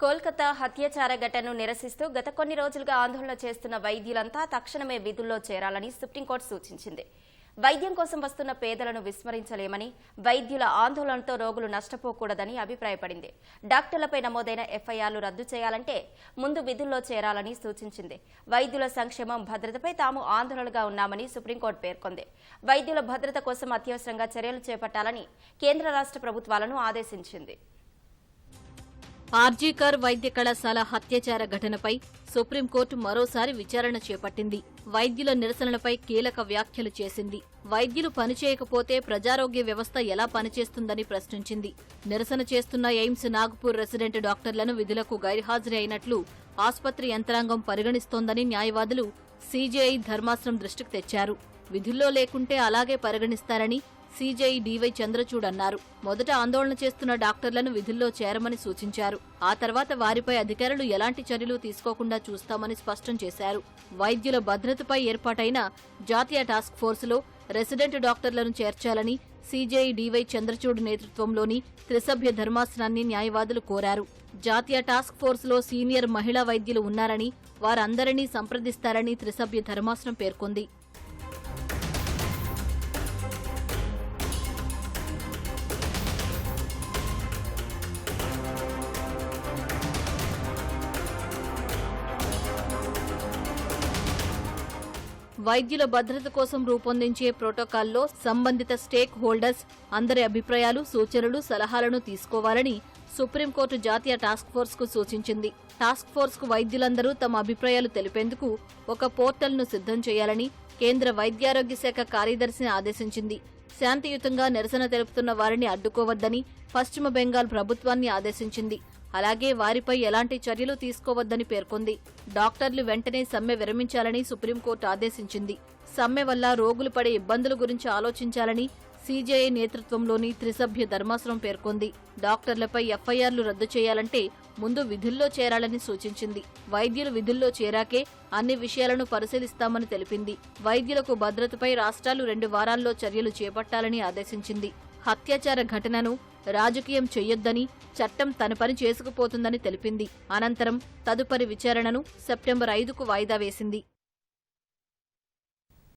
కోల్కతా హత్యాచార ఘటనను నిరసిస్తూ గత కొన్ని రోజులుగా ఆందోళన చేస్తున్న వైద్యులంతా తక్షణమే విధుల్లో చేరాలని సుప్రీంకోర్టు సూచించింది. వైద్యం కోసం వస్తున్న పేదలను విస్మరించలేమని వైద్యుల ఆందోళనతో రోగులు నష్టపోకూడదని అభిప్రాయపడింది. డాక్టర్లపై నమోదైన ఎఫ్ఐఆర్లు రద్దు చేయాలంటే ముందు విధుల్లో చేరాలని సూచించింది. వైద్యుల సంక్షేమం భద్రతపై తాము ఆందోళనగా ఉన్నామని సుప్రీంకోర్టు పేర్కొంది. వైద్యుల భద్రత కోసం అత్యవసరంగా చర్యలు చేపట్టాలని కేంద్ర రాష్ట్ర ప్రభుత్వాలను ఆదేశించింది. ఆర్జీకర్ వైద్య కళాశాల హత్యాచార ఘటనపై సుప్రీంకోర్టు మరోసారి విచారణ చేపట్టింది. వైద్యుల నిరసనలపై కీలక వ్యాఖ్యలు చేసింది. వైద్యులు పనిచేయకపోతే ప్రజారోగ్య వ్యవస్థ ఎలా పనిచేస్తుందని ప్రశ్నించింది. నిరసన చేస్తున్న ఎయిమ్స్ నాగ్పూర్ రెసిడెంట్ డాక్టర్లను విధులకు గైర్హాజరు అయినట్లు ఆసుపత్రి యంత్రాంగం పరిగణిస్తోందని న్యాయవాదులు సీజేఐ ధర్మాసనం దృష్టికి తెచ్చారు. విధుల్లో లేకుంటే అలాగే పరిగణిస్తారని సీజేఈ డీవై చంద్రచూడ్ అన్నారు. మొదట ఆందోళన చేస్తున్న డాక్టర్లను విధుల్లో చేరమని సూచించారు. ఆ తర్వాత వారిపై అధికారులు ఎలాంటి చర్యలు తీసుకోకుండా చూస్తామని స్పష్టం చేశారు. వైద్యుల భద్రతపై ఏర్పాటైన జాతీయ టాస్క్ ఫోర్సులో రెసిడెంట్ డాక్టర్లను చేర్చాలని సీజేఈ డీవై చంద్రచూడ్ నేతృత్వంలోని త్రిసభ్య ధర్మాసనాన్ని న్యాయవాదులు కోరారు. జాతీయ టాస్క్ ఫోర్సులో సీనియర్ మహిళా వైద్యులు ఉన్నారని వారందరినీ సంప్రదిస్తారని త్రిసభ్య ధర్మాసనం పేర్కొంది. వైద్యుల భద్రత కోసం రూపొందించే ప్రోటోకాల్లో సంబంధిత స్టేక్ హోల్డర్స్ అందరి అభిప్రాయాలు సూచనలు సలహాలను తీసుకోవాలని సుప్రీంకోర్టు జాతీయ టాస్క్ ఫోర్స్కు సూచించింది. టాస్క్ ఫోర్స్కు వైద్యులందరూ తమ అభిప్రాయాలు తెలిపేందుకు ఒక పోర్టల్ను సిద్ధం చేయాలని కేంద్ర వైద్యారోగ్య శాఖ కార్యదర్శిని ఆదేశించింది. శాంతియుతంగా నిరసన తెలుపుతున్న వారిని అడ్డుకోవద్దని పశ్చిమ బెంగాల్ ప్రభుత్వాన్ని ఆదేశించింది. అలాగే వారిపై ఎలాంటి చర్యలు తీసుకోవద్దని పేర్కొంది. డాక్టర్లు వెంటనే సమ్మె విరమించాలని సుప్రీంకోర్టు ఆదేశించింది. సమ్మె వల్ల రోగులు పడే ఇబ్బందుల గురించి ఆలోచించాలని సీజేఐ నేతృత్వంలోని త్రిసభ్య ధర్మాసనం పేర్కొంది. డాక్టర్లపై ఎఫ్ఐఆర్లు రద్దు చేయాలంటే ముందు విధుల్లో చేరాలని సూచించింది. వైద్యులు విధుల్లో చేరాకే అన్ని విషయాలను పరిశీలిస్తామని తెలిపింది. వైద్యులకు భద్రతపై రాష్ట్రాలు రెండు వారాల్లో చర్యలు చేపట్టాలని ఆదేశించింది. హత్యాచార ఘటనను రాజకీయం చెయ్యొద్దని చట్టం తన పని చేసుకుపోతుందని తెలిపింది. అనంతరం తదుపరి విచారణను సెప్టెంబర్ ఐదుకు వాయిదా వేసింది.